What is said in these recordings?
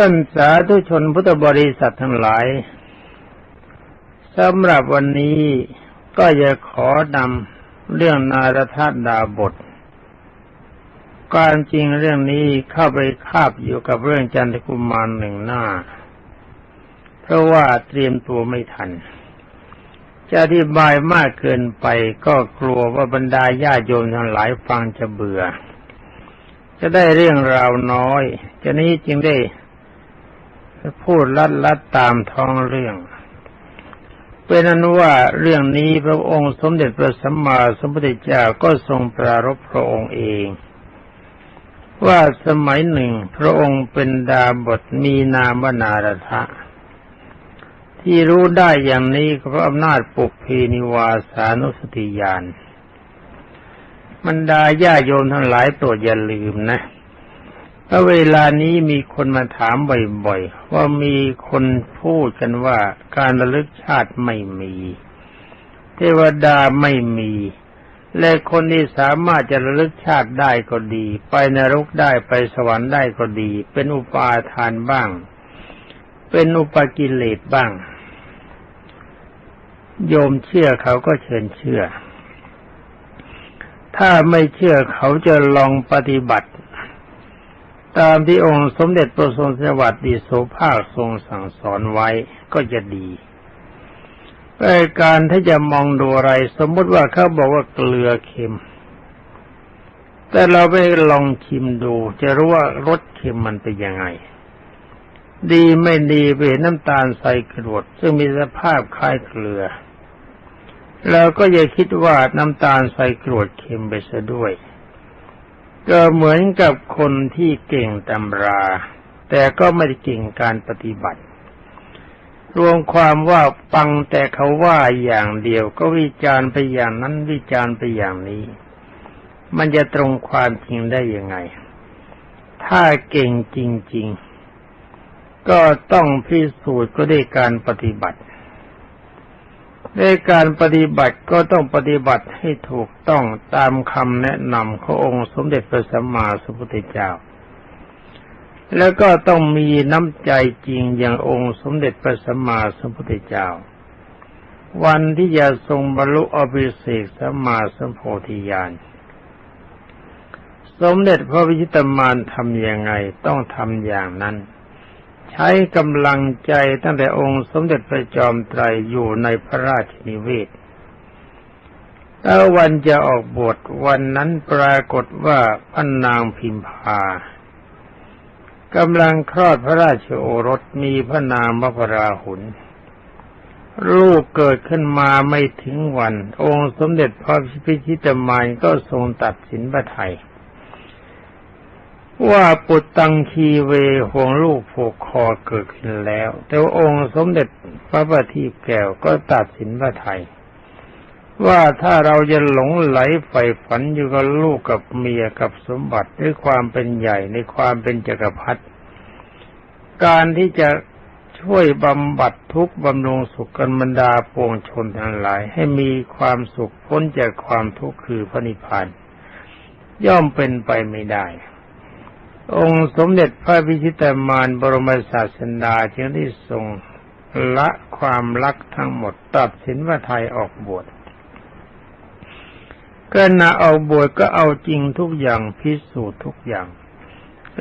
ท่านสาธุชนพุทธบริษัททั้งหลายสำหรับวันนี้ก็จะขอนำเรื่องนารทดาบทการจริงเรื่องนี้เข้าไปคาบอยู่กับเรื่องจันทกุมารหนึ่งหน้า เพราะว่าเตรียมตัวไม่ทัน จะอธิบายมากเกินไปก็กลัวว่าบรรดาญาโยมทั้งหลายฟังจะเบื่อ จะได้เรื่องราวน้อย จะนี้จึงได้ พูดลัดลัดตามท้องเรื่อง เป็นนั้นว่าเรื่องนี้พระองค์สมเด็จพระสัมมาสัมพุทธเจ้าก็ทรงปรารภพระองค์เอง ว่าสมัยหนึ่งพระองค์เป็นดาบทมีนามวนารทะที่รู้ได้อย่างนี้ก็เพราะอำนาจปุกพีนิวาสานุสติญาณบรรดาญาโยมทั้งหลายโปรดอย่าลืมนะ ถ้าเวลานี้มีคนมาถามบ่อยๆ ว่ามีคนพูดกันว่าการระลึกชาติไม่มี เทวดาไม่มี และคนที่สามารถจะระลึกชาติได้ก็ดี ไปนรกได้ไปสวรรค์ได้ก็ดี เป็นอุปาทานบ้าง เป็นอุปกิเลสบ้าง โยมเชื่อเขาก็เชิญเชื่อ ถ้าไม่เชื่อเขาจะลองปฏิบัติ ตามที่องค์สมเด็จพระทรงสวัสดิโสภาคทรงสั่งสอนไว้ก็จะดีในการถ้าจะมองดูอะไร สมมติว่าเขาบอกว่าเกลือเค็ม แต่เราไปลองชิมดู จะรู้ว่ารสเค็มมันเป็นยังไง ดีไม่ดีไปเห็นน้ำตาลใส่กรวดซึ่งมีสภาพคล้ายเกลือแล้วก็อย่าคิดว่าน้ำตาลใส่กรวดเค็มไปซะด้วย ก็เหมือนกับคนที่เก่งตำรา แต่ก็ไม่ได้เก่งการปฏิบัติ รวมความว่าฟังแต่เขาว่าอย่างเดียวก็วิจารณ์ไปอย่างนั้นวิจารณ์ไปอย่างนี้ มันจะตรงความจริงได้ยังไง ถ้าเก่งจริง ๆ ก็ต้องพิสูจน์ก็ได้การปฏิบัติ ในการปฏิบัติก็ต้องปฏิบัติให้ถูกต้องตามคำแนะนำขององค์สมเด็จพระสัมมาสัมพุทธเจ้า แล้วก็ต้องมีน้ำใจจริงอย่างองค์สมเด็จพระสัมมาสัมพุทธเจ้า วันที่จะทรงบรรลุอภิเศกสัมมาสัมโพธิญาณสมเด็จพระวิชิตมานทำยังไงต้องทำอย่างนั้น ใช้กำลังใจตั้งแต่องค์สมเด็จพระจอมไตรอยู่ในพระราชนิเวศแล้ววันจะออกบวชวันนั้นปรากฏว่าพระนางพิมพากำลังคลอดพระราชโอรสมีพระนามพระราหุลลูกเกิดขึ้นมาไม่ถึงวัน องค์สมเด็จพระพิชิตมานก็ทรงตัดสินพระไทย ว่าปุตตังคีเวห่วงลูกผูกคอเกิดขึ้นแล้ว แต่องค์สมเด็จพระบัณฑิตแก้วก็ตัดสินพระไทย ว่าถ้าเราจะหลงไหลใฝ่ฝันอยู่กับลูกกับเมียกับสมบัติด้วยความเป็นใหญ่ในความเป็นจักรพรรดิการที่จะช่วยบำบัดทุกบำรุงสุขกันบรรดาปวงชนทั้งหลาย ให้มีความสุขพ้นจากความทุกข์คือพระนิพพานย่อมเป็นไปไม่ได้ องค์สมเด็จพระพิชิตามานบรมศาสดาจึงได้ทรงละความรักทั้งหมดตัดสินว่าไทยออกบวชก็นาเอาบวชก็เอาจริงทุกอย่างพิสูจน์ทุกอย่าง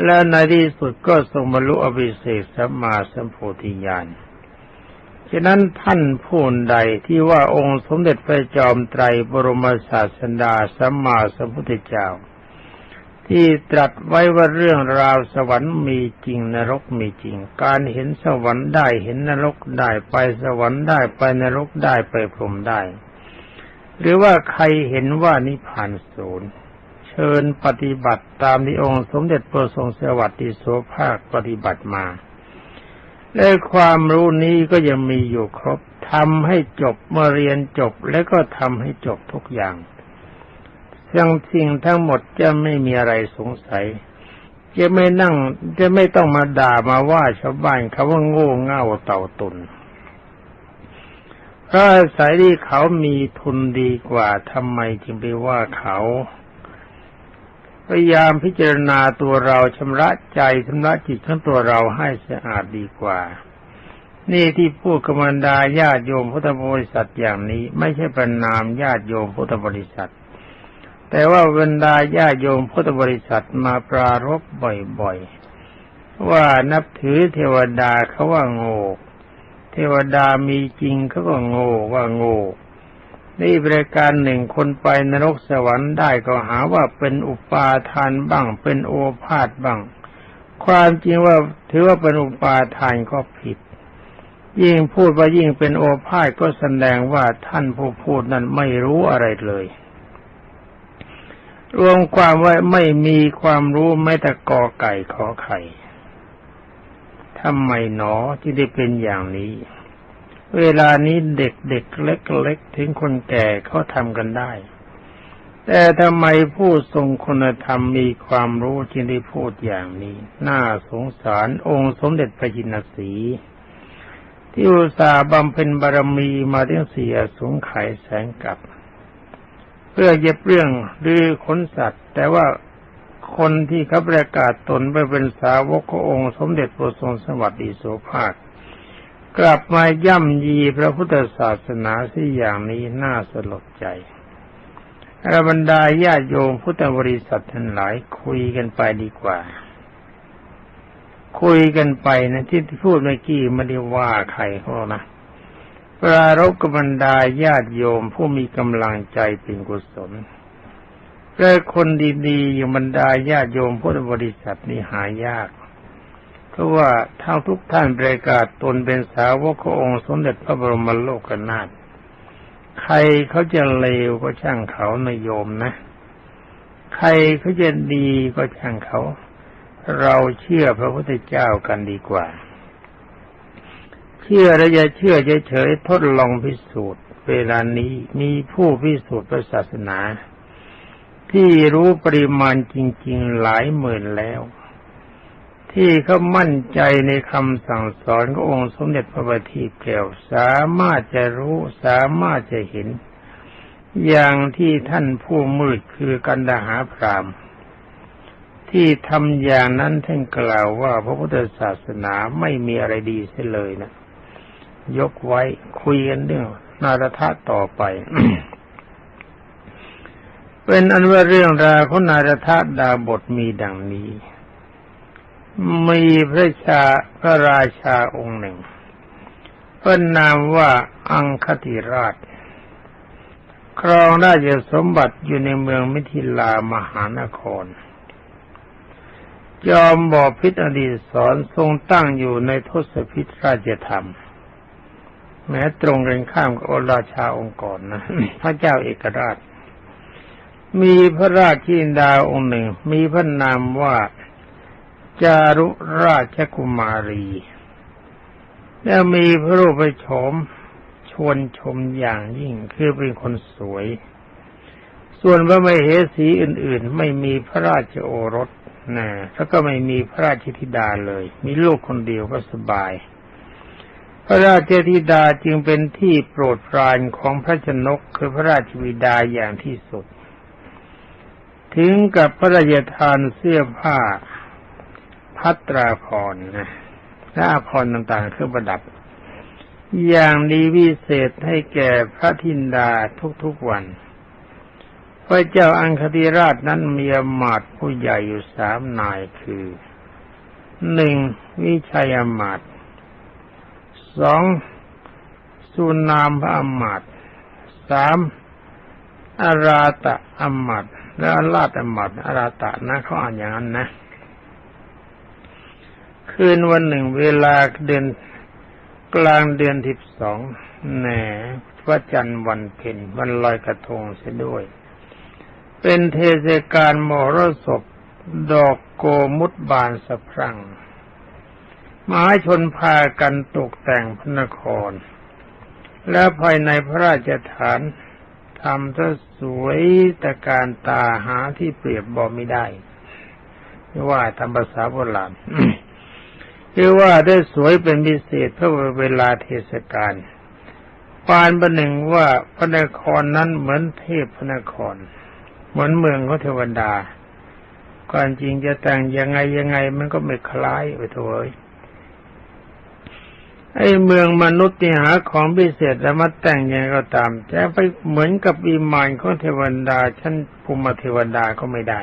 และในที่สุดก็ทรงบรรลุอภิเศษสัมมาสัมโพธิญาณฉะนั้นท่านผู้ใดที่ว่าองค์สมเด็จพระจอมไตรบรมศาสดาสัมมาสัมพุทธเจ้า ที่ตรัสไว้ว่าเรื่องราวสวรรค์มีจริงนรกมีจริง การเห็นสวรรค์ได้เห็นนรกได้ไปสวรรค์ได้ไปนรกได้ไปพรหมได้ หรือว่าใครเห็นว่านิพพานศูนย์เชิญปฏิบัติตามที่องค์สมเด็จพระทรงสวัสดิโสภาคปฏิบัติมาและความรู้นี้ก็ยังมีอยู่ครบทำให้จบเมื่อเรียนจบแล้วก็ทำให้จบทุกอย่าง ทั้งสิ่งทั้งหมดจะไม่มีอะไรสงสัย จะไม่นั่ง จะไม่ต้องมาด่ามาว่าชาวบ้านเขาว่าโง่เง่าเต่าตุนเพราะอายที่เขามีทุนดีกว่าทำไมจึงไปว่าเขาพยายามพิจารณาตัวเราชำระใจชำระจิตของตัวเราให้สะอาดดีกว่า นี่ที่พูดกำมันดาญาติโยมพุทธบริษัทอย่างนี้ ไม่ใช่ประนามญาติโยมพุทธบริษัท แต่ว่าบรรดาญาติโยมพุทธบริษัทมาปรารบบ่อยๆ ว่านับถือเทวดาเขาว่าโง่ เทวดามีจริงเขาก็โง่ว่าโง่ นี่บริการหนึ่งคนไปนรกสวรรค์ได้ก็หาว่าเป็นอุปาทานบ้าง เป็นโอภาษบ้าง ความจริงว่าถือว่าเป็นอุปาทานก็ผิด ยิ่งพูดว่ายิ่งเป็นโอภาษก็แสดงว่าท่านผู้พูดนั้นไม่รู้อะไรเลย รวมความว่าไม่มีความรู้แม้แต่กอไก่ขอไข่ทำไมหนอที่ได้เป็นอย่างนี้ เวลานี้เด็กเด็กเล็กๆถึงคนแก่เขาทำกันได้ แต่ทำไมผู้ทรงคุณธรรมมีความรู้จึงได้พูดอย่างนี้ น่าสงสารองค์สมเด็จพระจินสีที่อุตส่าห์บำเพ็ญบารมีมาตั้งเสียสงไขแสงกับ เพื่อเย็บเรื่องหรือขนสัตว์ แต่ว่าคนที่เขาประกาศตนไปเป็นสาวกขององค์ สมเด็จพระทรงสวัสดิโสภาค กลับมาย่ำยีพระพุทธศาสนาสิอย่างนี้น่าสลดใจอรบรรดาญาโยมพุทธบริษัททั้งหลายคุยกันไปดีกว่า คุยกันไปนะที่พูดเมื่อกี้ไม่ได้ว่าใครเขานะ ปรารบกับรรดาญาติโยมผู้มีกำลังใจเป็นกุศลและคนดีๆอย่างบรรดาญาติโยมพุทธบริษัทนี่หายาก เพราะว่าทั้งทุกท่านประกาศตนเป็นสาวกขององค์สมเด็จพระบรมโลกนาถใครเขาจะเลวก็ช่างเขานโยมนะ ใครเขาจะดีก็ช่างเขา เราเชื่อพระพุทธเจ้ากันดีกว่า ชื่อและอย่าเชื่อเฉยๆทดลองพิสูจน์ เวลานี้มีผู้พิสูจน์พระศาสนา ที่รู้ปริมาณจริง ๆ หลายหมื่นแล้ว ที่เขามั่นใจในคำสั่งสอนขององค์สมเด็จพระบัณฑิตแก้วสามารถจะรู้สามารถจะเห็น อย่างที่ท่านผู้มืดคือกันดาหาพรามที่ทำอย่างนั้นท่านกล่าวว่าพระพุทธศาสนาไม่มีอะไรดีเสียเลยนะ ยกไว้คุยกันเรื่องนารทะต่อไป เป็นอันว่าเรื่องราวของนารทะดาบทมีดังนี้ มีพระชาพระราชาองค์หนึ่งเพิ่นนามว่าอังคติราช ครองราชสมบัติอยู่ในเมืองมิถิลามหานคร ยอมบอกพิษอดีตสอนทรงตั้งอยู่ในทศพิธราชธรรม แม้ตรงกันข้ามกับอราชาองค์ก่อนนะพระเจ้าเอกราช มีพระราชินดาองค์หนึ่ง มีพระนามว่าจารุราชกุมารี แล้วมีพระรูปโฉมชวนชมอย่างยิ่งคือเป็นคนสวย ส่วนพระมเหสีอื่น ๆ ไม่มีพระราชโอรสนะแล้วก็ไม่มีพระราชธิดาเลย มีลูกคนเดียวก็สบาย พระราชธิดาจึงเป็นที่โปรดปรานของพระชนกคือพระราชวิดาอย่างที่สุด ถึงกับพระราชทานเสื้อผ้า พัตราพรนะและอาพรต่างๆเครื่องประดับ อย่างดีวิเศษให้แก่พระธินดาทุกๆวัน พระเจ้าอังคติราชนั้นมีอมาตผู้ใหญ่อยู่สามนายคือหนึ่งวิชัยอมาต สองสุนามพระอมาตสามอาราตะอมาตและอาราตอมาตอาราตะนะเขาอ่านอย่างนั้นนะ คืนวันหนึ่งเวลาเดือนกลางเดือนที่สองแหนพระจันทร์วันเพ็ญวันลอยกระทงเสียด้วย เป็นเทศกาลมรสพดอกโกมุดบานสะพรั่ง มหาชนพากันตกแต่งพระนคร และภายในพระราชฐานทำซะสวยตะการตาหาที่เปรียบบอไม่ได้ไม่ว่าทำภาษาโบราณคือว่าได้สวยเป็นพิเศษเพราะเวลาเทศกาลปานประหนึ่งว่าพระนครนั้นเหมือนเทพพระนคร เหมือนเมืองของเทวดาความจริงจะแต่งยังไงยังไงมันก็ไม่คล้ายไปถอย ไอ้เมืองมนุษย์ที่หาของพิเศษแล้วมาแต่งยังก็ตามจะไปเหมือนกับวิมานของเทวดาชั้นภูมิเทวดาก็ไม่ได้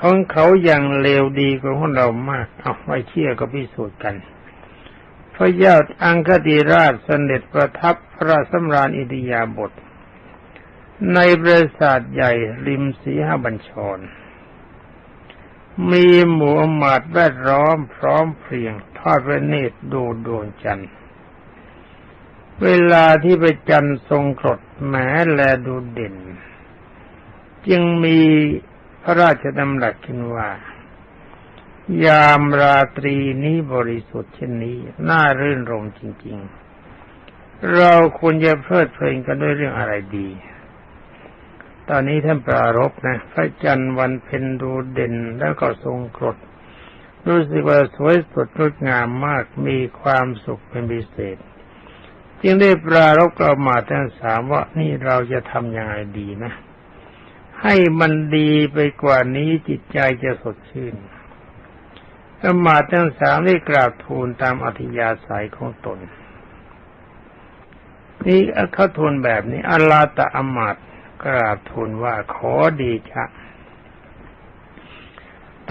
ของเขาอย่างเลวดีกว่าของเรามากเอาไว้เชื่อก็พิสูจน์กัน พระยาอังคติราชเสด็จประทับพระสำราญอิทยาบท ในปราสาทใหญ่ริมสีหบัญชร มีหมู่อมาตแวดล้อมพร้อมเพรียง ทอดพระเนตรดูดวงจันทร์ เวลาที่ไปจันทร์ทรงกรดแม้แลดูเด่น จึงมีพระราชดำรัสขึ้นว่า ยามราตรีนี้บริสุทธิ์เช่นนี้ น่ารื่นรมจริง ๆ เราควรจะเพลิดเพลินกันด้วยเรื่องอะไรดี ตอนนี้ท่านปรารบนะ พระจันทร์วันเพ็ญดูเด่นแล้วก็ทรงกรด รู้สึกว่าสวยสดงดงามมากมีความสุขเป็นพิเศษ จึงได้ปรารบกล่ามาทั้งสามว่านี่เราจะทำยังไงดีนะ ให้มันดีไปกว่านี้จิตใจจะสดชื่นกมาทั้งสามได้กราบทูลตามอธิยาศัยของตน นี่เขาทูลแบบนี้อลาตะอมาตกราบทูลว่าขอดีชะ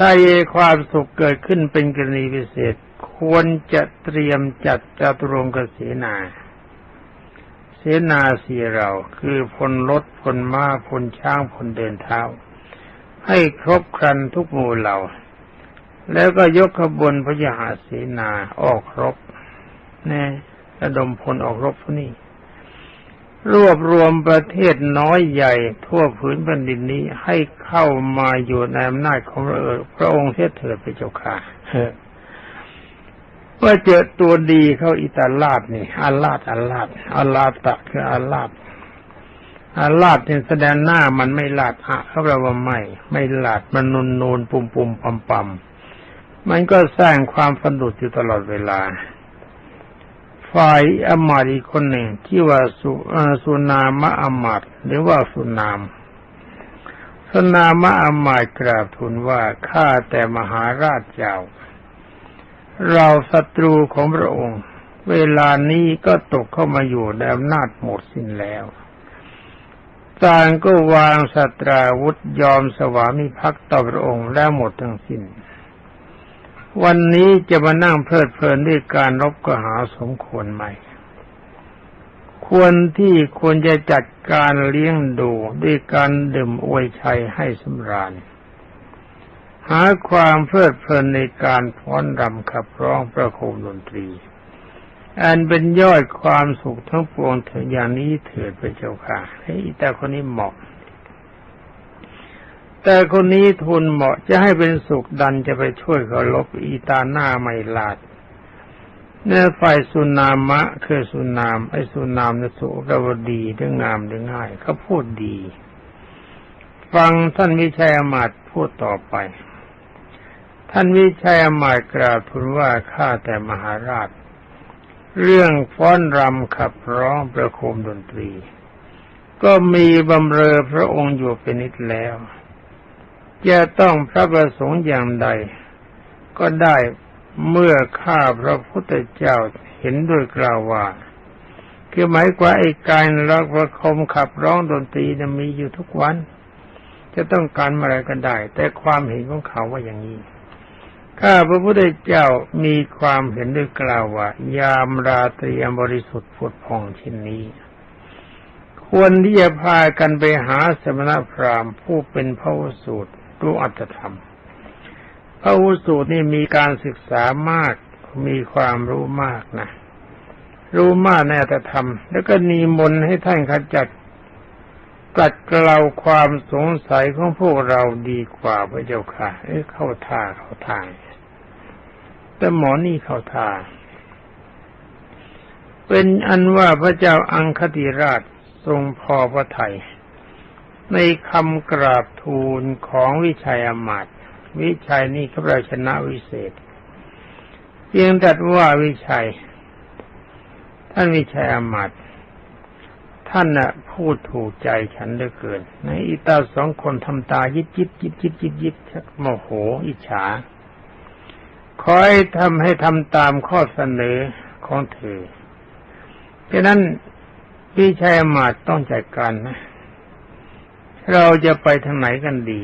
ถ้าเยความสุขเกิดขึ้นเป็นกรณีพิเศษ ควรจะเตรียมจัดจตุรงกเสนา เสนาเสีเราคือพลรถพลม้าพลช้างพลเดินเท้า ให้ครบครันทุกหมู่เหล่า แล้วก็ยกขบวนพระยาเสนาออกรบแน่ระดมพลออกรบพวกนี้ รวบรวมประเทศน้อยใหญ่ทั่วผืนแผ่นดินนี้ให้เข้ามาอยู่ในอำนาจของพระองค์เทศเถิดพระเจ้าค่ะว่าเจอตัวดีเข้าอิตาลาดนี่อาลาดอาลาดอาลาตะคืออาลาดอาลาดเนี่ยแสดงหน้ามันไม่ลาดอะเขาแปลว่าไม่ ไม่ลาดมันนูนนูนปุ่มปุ่มปัมปัมมันก็สร้างความฟันดุอยู่ตลอดเวลา ฝ่ายอมาตอีกคนหนึ่งที่ว่าสุสุนามะอมาตหรือว่าสุนาม สุนามะอมาตกราบทูลว่าข้าแต่มหาราชเจ้า เราศัตรูของพระองค์ เวลานี้ก็ตกเข้ามาอยู่ในอำนาจหมดสิ้นแล้วต่างก็วางสัตราวุธยอมสวามิภักดิ์ต่อพระองค์แล้วหมดทั้งสิ้น วันนี้จะมานั่งเพลิดเพลินด้วยการรบก็หาสมควรไหม ควรที่ควรจะจัดการเลี้ยงดูด้วยการดื่มอวยชัยให้สำราญ หาความเพลิดเพลินในการฟ้อนรำขับร้องประโคมดนตรี อันเป็นยอดความสุขทั้งปวงถึงอย่างนี้เถิดพระเจ้าค่ะให้แต่คนนี้เหมาะ แต่คนนี้ทุนเหมาะจะให้เป็นสุขดันจะไปช่วยเขาลบอีตาหน้าไม่ลาดเนื้อฝ่ายสุนามะคือสุนาม ไอ้สุนามนสุกวดีเรื่องงามเรื่องง่ายเขาพูดดี ฟังท่านวิชัยอมาตพูดต่อไป ท่านวิชัยอมาตกราบทูลว่าข้าแต่มหาราช เรื่องฟ้อนรำขับร้องประโคมดนตรี ก็มีบำเรอพระองค์อยู่เป็นนิดแล้ว จะต้องพระประสงค์อย่างใด ก็ได้เมื่อข้าพระพุทธเจ้าเห็นด้วยกล่าวว่า คือหมายกว่าไอ้การรักประคมขับร้องดนตรีนะมีอยู่ทุกวัน จะต้องการอะไรก็ได้ แต่ความเห็นของเขาว่าอย่างนี้ข้าพระพุทธเจ้ามีความเห็นด้วยกล่าวว่า ยามราตรีบริสุทธิ์ผุดพองเช่นนี้ ควรที่จะพากันไปหาสมณพราหมณ์ผู้เป็นพระสูตร รู้อัตธรรมพระอุสูตรนี่มีการศึกษามาก มีความรู้มากนะ รู้มากในอัตธรรม แล้วก็นิมนต์ให้ท่านขจัดกัดเกลาความสงสัยของพวกเราดีกว่าพระเจ้าค่ะ เอ้เข้าท่าเข้าทางแต่หมอนี่เข้าท่าเป็นอันว่าพระเจ้าอังคติราชทรงพอพระไทย ในคำกราบทูลของวิชัยอมาตวิชัยนี่เขาเราชนะวิเศษเพียงแต่ว่าวิชัย ท่านวิชัยอมาตท่านน่ะพูดถูกใจฉันเหลือเกินในอีตาสองคนทำตายิบยิบยิบยิบยิบยิบชักโมโห อิจฉาขอให้ทำให้ทำตามข้อเสนอของเธอฉะนั้นพี่ชายมาดต้องจัดการนะ เราจะไปทางไหนกันดี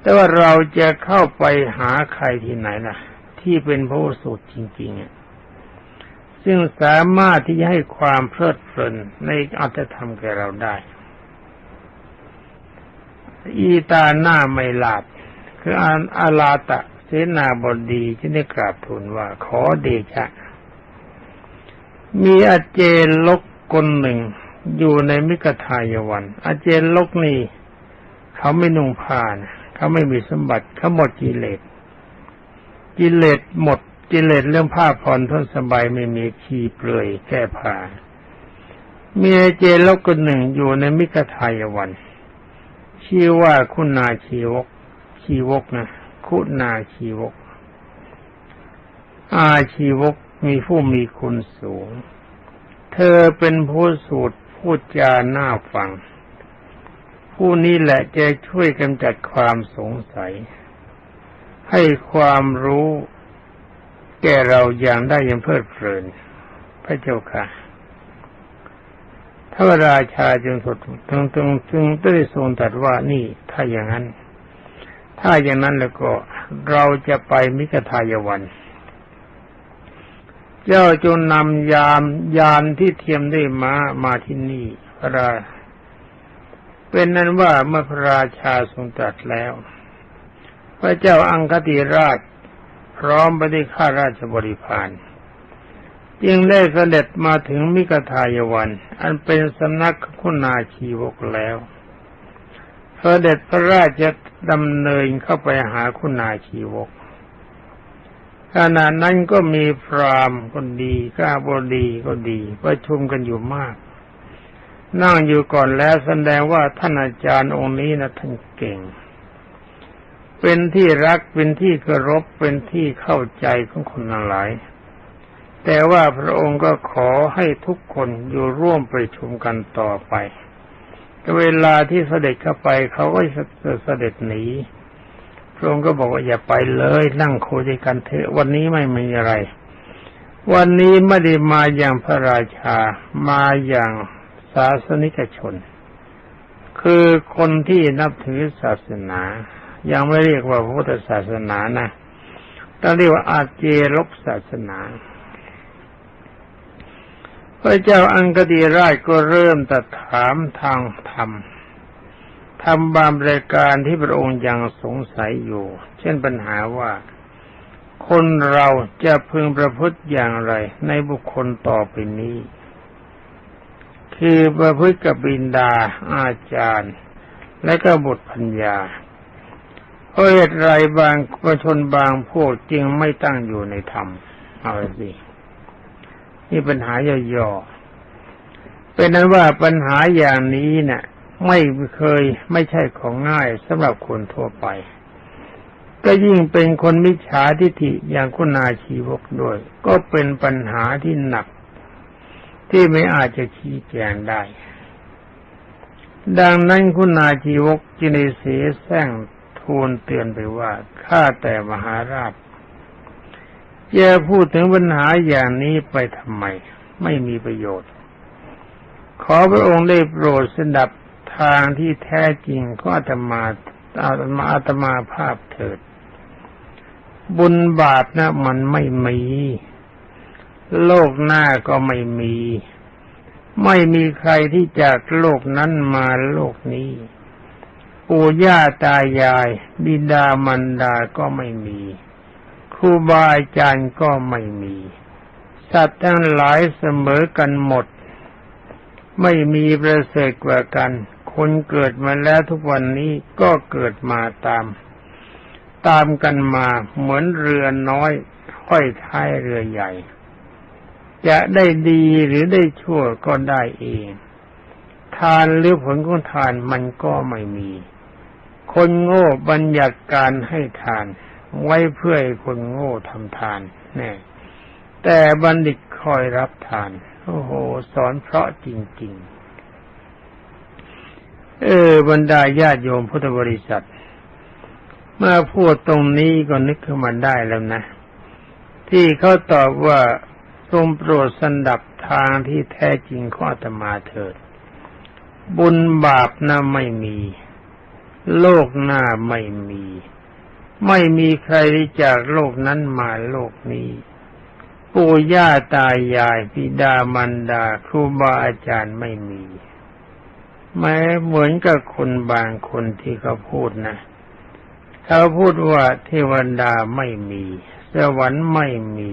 แต่ว่าเราจะเข้าไปหาใครที่ไหนล่ะ ที่เป็นพระสูตรจริงๆอะซึ่งสามารถที่จะให้ความเพลิดเพลินในอัตธรรมแก่เราได้ อีตาหน้าไม่หลาบคืออาอาลาตะเสนาบดีที่ได้กราบทูลว่าขอเดชะ มีอาเจลกคนหนึ่ง อยู่ในมิกทายวัน อาเจนลกนี่เขาไม่นุ่งผ้านะเขาไม่มีสมบัติเขาหมดกิเลสกิเลสหมดกิเลสเรื่องผ้าผ่อนทนสบายไม่มีขี้เปลือยแก้ผ้ามีอาเจนลกคนหนึ่งอยู่ในมิกทายวัน ชื่อว่าคุณนาชีวก ชีวกนะคุณนาชีวก อาชีวกมีผู้มีคุณสูง เธอเป็นผู้สูตร พูดจาหน้าฟัง ผู้นี้แหละจะช่วยกำจัดความสงสัย ให้ความรู้ แก่เราอย่างได้ยังเพลิดเพลิน พระเจ้าค่ะถ้าราชาจึงสดจึงจึงจึงได้ทรงตรัสว่านี่ถ้าอย่างนั้น ถ้าอย่างนั้นแล้วก็เราจะไปมิกทายวัน เจ้าจงนำยามยานที่เทียมได้มามาที่นี่พระราเป็นนั้นว่าเมื่อพระราชาทรงตรัสแล้ว พระเจ้าอังคติราช พร้อมไปด้วยข้าราชบริพารจึงได้เสด็จมาถึงมิกทายวัน อันเป็นสำนักคุณนาชีวกแล้วเสด็จพระราชดำเนินเข้าไปหาคุณนาชีวก ขณะนั้นก็มีพรามก็ดีก้าบดีก็ดีประชุมกันอยู่มาก นั่งอยู่ก่อนแล้วแสดงว่าท่านอาจารย์องค์นี้นะท่านเก่ง เป็นที่รักเป็นที่เคารพเป็นที่เข้าใจของคนหลาย แต่ว่าพระองค์ก็ขอให้ทุกคนอยู่ร่วมประชุมกันต่อไปเวลาที่เสด็จเข้าไปเขาก็จะเสด็จหนี ระองค์ก็บอกว่าอย่าไปเลย นั่งคุยกันเถอะวันนี้ไม่มีอะไร วันนี้ไม่ได้มาอย่างพระราชามาอย่างศาสนิกชน คือคนที่นับถือศาสนา ยังไม่เรียกว่าพุทธศาสนานะต้องเรียกว่าอาเจรกศาสนาพระเจ้าอังกฤษราชก็เริ่มตัดถามทางธรรม ทำบางรายการที่พระองค์ยังสงสัยอยู่ เช่นปัญหาว่า คนเราจะพึงประพฤติอย่างไร ในบุคคลต่อไปนี้ คือประพฤติกับบินดา อาจารย์ และก็บุตรพัญญาเพราะเหตุไรบางประชนบางพวกจึงไม่ตั้งอยู่ในธรรมเอาสินี่ปัญหาย่อๆเป็นนั้นว่าปัญหาอย่างนี้เนะ่ย ไม่เคยไม่ใช่ของง่ายสำหรับคนทั่วไป ก็ยิ่งเป็นคนมิจฉาทิฏฐิอย่างคุณาชีวกด้วย ก็เป็นปัญหาที่หนัก ที่ไม่อาจจะชี้แจงได้ ดังนั้นคุณาชีวกจึงได้เสียแซงทูลเตือนไปว่าข้าแต่มหาราชอย่าพูดถึงปัญหาอย่างนี้ไปทำไม ไม่มีประโยชน์ ขอพระองค์ได้โปรดสดับ ทางที่แท้จริงก็อาตมาอาตมาอาตมาภาพเถิด บุญบาปนะมันไม่มี โลกหน้าก็ไม่มี ไม่มีใครที่จากโลกนั้นมาโลกนี้ปู่ย่าตายาย บิดามันดาก็ไม่มี ครูบาอาจารย์ก็ไม่มี สัตว์ทั้งหลายเสมอกันหมด ไม่มีประเสริฐกว่ากัน คนเกิดมาแล้วทุกวันนี้ก็เกิดมาตาม ตามกันมาเหมือนเรือน้อยค่อยท้ายเรือใหญ่ จะได้ดีหรือได้ชั่วก็ได้เอง ทานหรือผลของทานมันก็ไม่มี คนโง่บัญญัติการให้ทาน ไว้เพื่อให้คนโง่ทำทานแน่แต่บัณฑิตคอยรับทาน โอ้โห สอนเพราะจริง ๆ เออบรรดาญาติโยมพุทธบริษัท เมื่อพูดตรงนี้ก็นึกขึ้นมาได้แล้วนะ ที่เขาตอบว่าทรงโปรดสันดับทางที่แท้จริงข้อตมาเถิด บุญบาปน่าไม่มี โลกหน้าไม่มี ไม่มีใครจากโลกนั้นมาโลกนี้ปู่ย่าตายายพิดามารดาครูบาอาจารย์ไม่มี แม้เหมือนกับคนบางคนที่เขาพูดนะเขาพูดว่าเทวดาไม่มีสวรรค์ไม่มี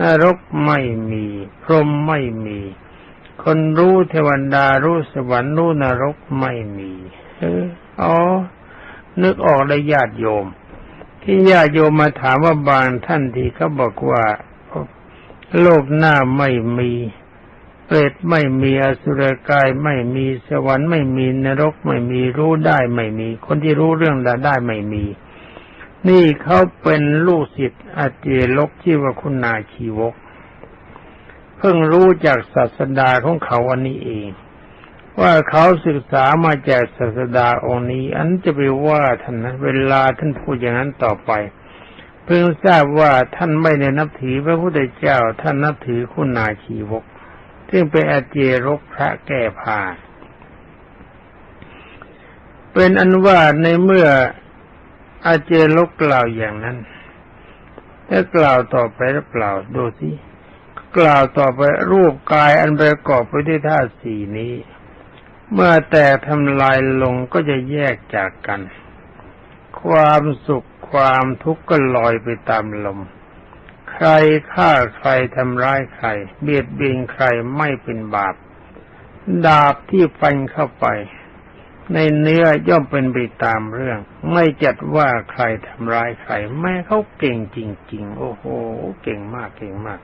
นรกไม่มี พรหมไม่มี คนรู้เทวดารู้สวรรค์รู้นรกไม่มีเอออ๋อ นึกออกเลยญาติโยม ที่ญาติโยมมาถามว่าบางท่านที่เขาบอกว่า โลกหน้าไม่มี เปรตไม่มีอสุรกายไม่มีสวรรค์ไม่มีนรกไม่มีรู้ได้ไม่มี คนที่รู้เรื่องได้ได้ไม่มี นี่เขาเป็นลูกศิษย์อาเจลกที่ว่าคุณนาชีวก เพิ่งรู้จากศาสดาของเขาวันนี้เอง ว่าเขาศึกษามาจากศาสดาองค์นี้อันจะไปว่าท่านนะเวลาท่านพูดอย่างนั้นต่อไปเพิ่งทราบว่าท่านไม่ได้นับถือพระพุทธเจ้าท่านนับถือคุณนาชีวก ซึ่งเป็นอาเจรกพระแก้ผ้าเป็นอันว่าในเมื่ออาเจรกกล่าวอย่างนั้นถ้ากล่าวต่อไปหรือเปล่าดูสิกล่าวต่อไปรูปกายอันประกอบไปด้วยธาตุสี่นี้ เมื่อแต่ทำลายลงก็จะแยกจากกัน ความสุขความทุกข์ก็ลอยไปตามลม ใครฆ่าใครทำร้ายใคร เบียดเบียนใครไม่เป็นบาป ดาบที่ฟันเข้าไป ในเนื้อย่อมเป็นไปตามเรื่อง ไม่จัดว่าใครทำร้ายใคร แม่เขาเก่งจริง ๆ โอ้โห เก่งมากเก่งมาก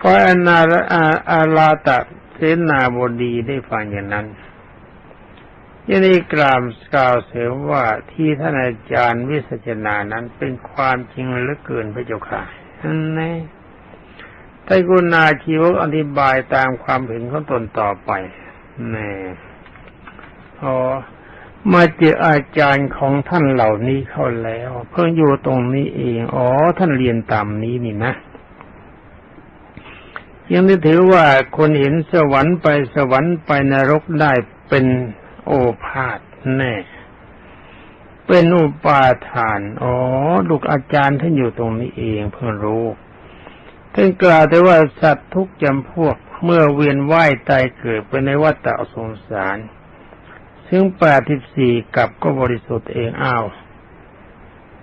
พระอนาอาอาลาตะเสนาบดีได้ฟังอย่างนั้น ยังได้กล่าวกล่าวเสริมว่าที่ท่านอาจารย์วิสัชนานั้นเป็นความจริงเหลือเกินพระเจ้าค่ะนั่นแน่ไตกุณาชีวกอธิบายตามความเห็นของตนต่อไปแน่อ๋อมาเจออาจารย์ของท่านเหล่านี้เข้าแล้ว เพิ่งอยู่ตรงนี้เอง อ๋อ ท่านเรียนตามนี้นี่นะ ยังได้ถือว่าคนเห็นสวรรค์ไปสวรรค์ไปนรกได้เป็น โอภาษแน่ เป็นอุปาทาน อ๋อ ลูกอาจารย์ท่านอยู่ตรงนี้เองเพิ่งรู้ท่านกล่าวแต่ว่าสัตว์ทุกจำพวกเมื่อเวียนว่ายตายเกิดไปในวัฏสงสาร ซึ่งแปดสิบสี่กับก็บริสุทธิ์เองอ้าว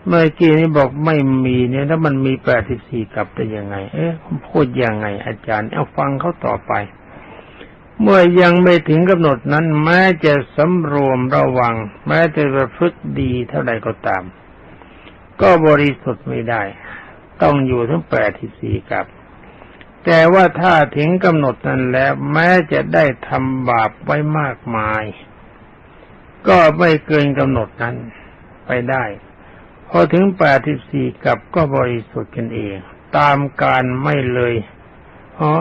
เมื่อกี้นี้บอกไม่มีเนี่ยแล้วมันมีแปดสิบสี่กับได้ยังไง เอ๊ะพูดยังไง อาจารย์ เอาฟังเขาต่อไป เมื่อยังไม่ถึงกำหนดนั้นแม้จะสำรวมระวัง แม้จะประพฤติดีเท่าใดก็ตาม ก็บริสุทธิ์ไม่ได้ ต้องอยู่ทั้งแปดที่สี่กับ แต่ว่าถ้าถึงกำหนดนั้นแล้ว แม้จะได้ทำบาปไว้มากมาย ก็ไม่เกินกำหนดนั้นไปได้ พอถึงแปดที่สี่กับก็บริสุทธิ์กันเอง ตามการไม่เลยเพราะ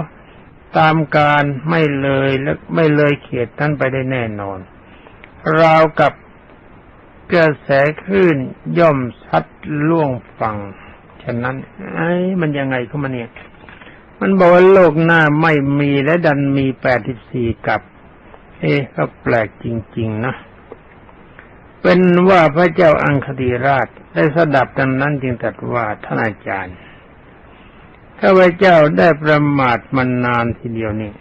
ตามการไม่เลยและไม่เลยเขตนั้นไปได้แน่นอน ราวกับกระแสคลื่นย่อมซัดล่วงฟังฉะนั้นไอ้มันยังไงเข้ามาเนี่ย มันบอกว่าโลกหน้าไม่มีและดันมีแปดสิบสี่กับ เอ๊ก็แปลกจริง ๆ นะ เป็นว่าพระเจ้าอังคติราชได้สดับดังนั้นจึงตรัสว่าท่านอาจารย์ ข้าพเจ้าได้ประมาทมานานทีเดียวนี่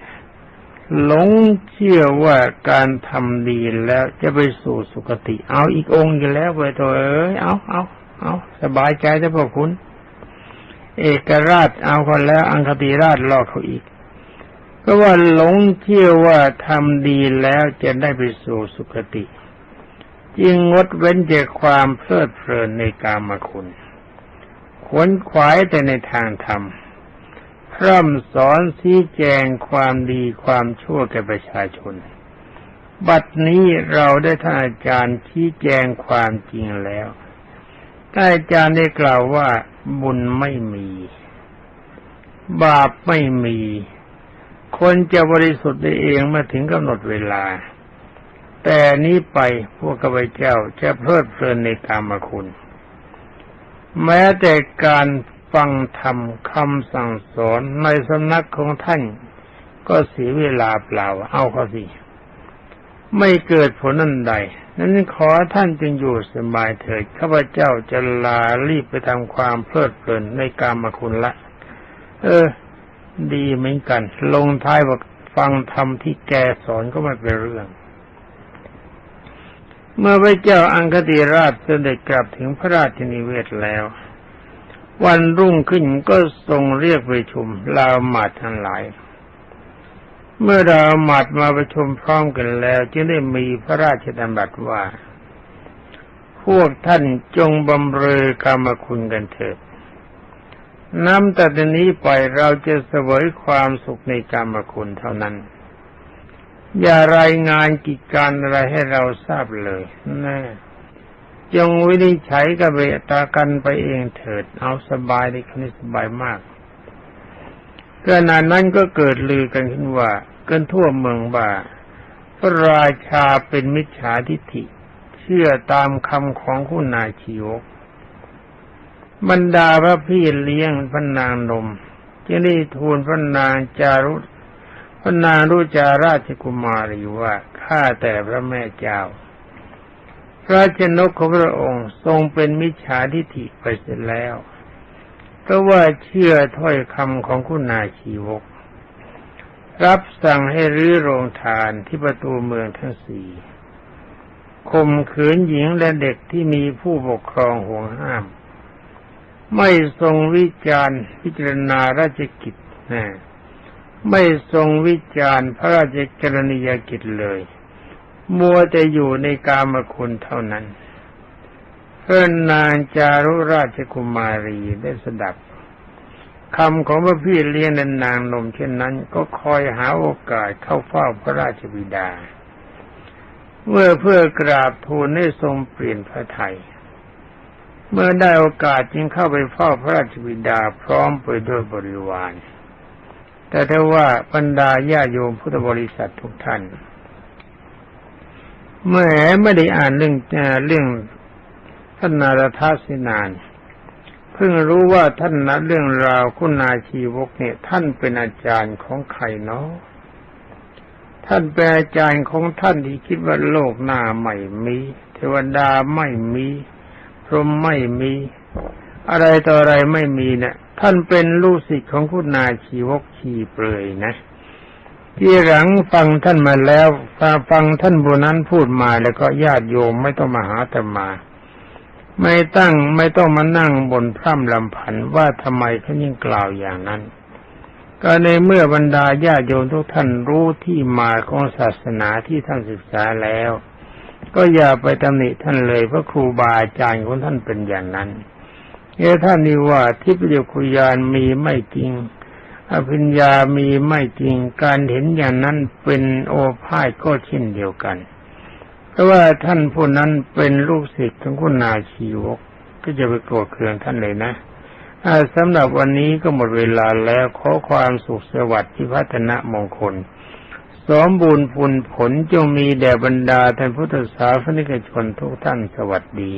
หลงเชื่อว่าการทำดีแล้วจะไปสู่สุคติ เอาอีกองค์อยู่แล้วไปตัวเอ้ยเอาเอาเอาสบายใจแต่พวกคุณ เอกราชเอาคนแล้วอังคติราชลอกเขาอีกเพราะว่าหลงเชื่อว่าทำดีแล้วจะได้ไปสู่สุคติ จึงงดเว้นจากความเพลิดเพลินในกามคุณขวนขวายแต่ในทางธรรม ร่ำสอนชี้แจงความดีความชั่วแก่ประชาชน บัดนี้เราได้ท่านอาจารย์ชี้แจงความจริงแล้วท่านอาจารย์ได้กล่าวว่าบุญไม่มี บาปไม่มี คนจะบริสุทธิ์ได้เองเมื่อถึงกำหนดเวลา แต่นี้ไปพวกข้าพเจ้าจะเพลิดเพลินในกามคุณ แม้แต่การ ฟังธรรมคำสั่งสอนในสำนักของท่าน ก็เสียเวลาเปล่า เอาเขาสิ ไม่เกิดผลนันใด นั้นขอท่านจึงอยู่สบายเถิดข้าพเจ้าจะลารีบไปทำความเพลิดเพลินในกามคุณละ เออ ดีเหมือนกัน ลงท้ายบอกฟังธรรมที่แกสอนก็ไม่เป็นเรื่องเมื่อพระเจ้าอังคติราชเสด็จกลับถึงพระราชนิเวศแล้ว วันรุ่งขึ้นก็ทรงเรียกประชุมลาวมาดทั้งหลาย เมื่อเราหมัดมาประชุมพร้อมกันแล้ว จึงได้มีพระราชดำรัสว่า พวกท่านจงบำเรอกรรมคุณกันเถิดน้ำแต่นี้ไปเราจะเสวยความสุขในกรรมคุณเท่านั้น อย่ารายงานกิจการอะไรให้เราทราบเลยแนะ จงวินิจฉัยกับเบตากันไปเองเถิด เอาสบายในคณิสบายมากขณะนั้นก็เกิดลือกันขึ้นว่าเกินทั่วเมืองว่าพระราชาเป็นมิจฉาทิฐิ เชื่อตามคำของคุณนายชีวก บรรดาพระพี่เลี้ยงพระนางนมจึงได้ทูลพระนางจารุพระนางรุจาราชกุมารีว่าข้าแต่พระแม่เจ้า พระชนกของพระองค์ทรงเป็นมิจฉาทิฐิไปเสร็จแล้วเพราะว่าเชื่อถ้อยคำของคุณนาชีวก รับสั่งให้รื้อโรงทานที่ประตูเมืองทั้งสี่ข่มขืนหญิงและเด็กที่มีผู้ปกครองห่วงห้าม ไม่ทรงวิจารณ์พิจารณาราชกิจนะไม่ทรงวิจารณ์พระราชกรณียกิจเลย มัวแต่อยู่ในกามคุณเท่านั้น เพื่อนนางจารุราชกุมารีได้สดับคำของพระพี่เลี้ยงนนางนมเช่นนั้น ก็คอยหาโอกาสเข้าเฝ้าพระราชบิดา เมื่อเพื่อกราบทูลให้ทรงเปลี่ยนพระไทย เมื่อได้โอกาสจึงเข้าไปเฝ้าพระราชบิดาพร้อมไปด้วยบริวาร แต่ถ้าว่าบรรดาญาโยมพุทธบริษัททุกท่าน เมื่อไม่ได้อ่านเรื่องเรื่องท่านนารทาสินาน เพิ่งรู้ว่าท่านนัดเรื่องราวคุณนาชีวกเนี่ย ท่านเป็นอาจารย์ของใครเนาะท่านเป็นอาจารย์ของท่านที่คิดว่าโลกหน้าไม่มี เทวดาไม่มีพรหมไม่มี อะไรต่ออะไรไม่มีเนะี่ยท่านเป็นลูกศิษย์ของคุณนาชีวกชีเปลยนะ ที่หลังฟังท่านมาแล้วถ้าฟังท่านบุนั้นพูดมาแล้วก็ญาติโยมไม่ต้องมาหาธรรมา ไม่ตั้งไม่ต้องมานั่งบนพร่ำลำพันว่าทำไมเขายิ่งกล่าวอย่างนั้น ก็ในเมื่อบรรดาญาโยมทุกท่านรู้ที่มาของศาสนาที่ท่านศึกษาแล้ว ก็อย่าไปตำหนิท่านเลยเพราะครูบาอาจารย์ของท่านเป็นอย่างนั้นเอท่านนี่ว่าทิพยคุยานมีไม่จริง อภิญญามีไม่จริงการเห็นอย่างนั้นเป็นโอภาสก็เช่นเดียวกัน เพราะว่าท่านผู้นั้นเป็นลูกศิษย์ของคุณนาชีวก ก็จะไปโกรธเคืองท่านเลยนะสำหรับวันนี้ก็หมดเวลาแล้วขอความสุขสวัสดิ์ที่พัฒนามงคล สมบูรณ์ผลผลจงมีแด่บรรดาท่านพุทธศาสนิกชนทุกท่านสวัสดี